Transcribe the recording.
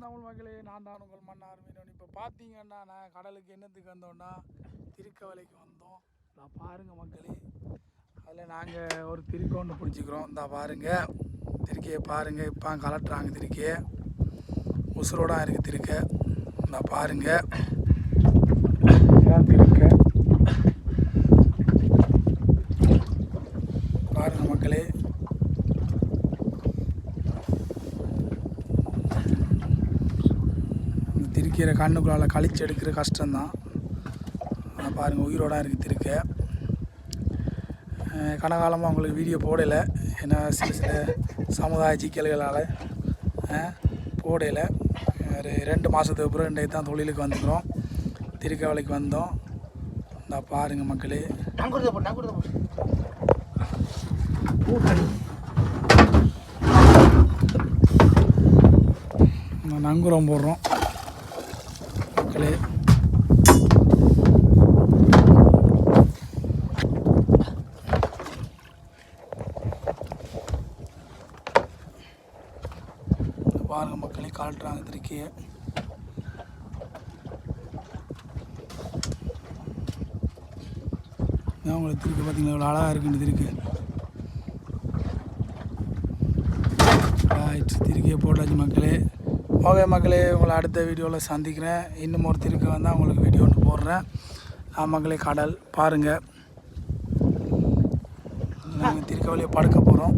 வணக்கம் தமிழ் மக்களே நான் தான் உங்கள் மன்னார் மீனவன் இப்போ பார்த்தீங்கன்னா நான் கடலுக்கு என்னத்துக்கு வந்தோன்னா திருக்கவலைக்கு வந்தோம். நான் பாருங்கள் மக்களே. அதில் நாங்கள் ஒரு திருக்க ஒன்று பிடிச்சிக்கிறோம். இந்த பாருங்கள் திருக்கையை பாருங்கள் இப்போ கலட்டுறாங்க திருக்கையை. உசுரோடாக இருக்குது திருக்க. இந்த பாருங்கள் இதான் திருக்க பாருங்க மக்களே இந்த திருக்கீரை கண்ணுக்குள்ளால கழிச்சு எடுக்கிற கஷ்டம்தான். ஆனா பாருங்க உயிரோட இருக்குது திருக்க. கனகாலமாக உங்களுக்கு வீடியோ போடலை. ஏன்னா சில சில சமுதாய சிக்கல்களால் போடலை. ஒரு ரெண்டு மாதத்துக்கு அப்புறம் இன்றைக்கு தான் தொழிலுக்கு வந்துக்கிறோம். திருக்கவலைக்கு வந்தோம். இந்த பாருங்க மக்களே. நங்குரம் போடுறோம். மக்களே பாருங்க மக்களே காட்டுறாங்க திருக்கிய உங்களுக்கு திருக்கு பார்த்தீங்களா இவ்வளோ அழகாக இருக்குன்னு திருக்கு ரைட் திருக்கியை போட்டாச்சு மக்களே. ஓகே மக்களே உங்களை அடுத்த வீடியோவில் சந்திக்கிறேன். இன்னும் ஒரு திருக்க வந்தால் உங்களுக்கு வீடியோ ஒன்று போடுறேன். ஆ மக்களே கடல் பாருங்கள் நாங்கள் திருக்கவலையை படுக்க போகிறோம்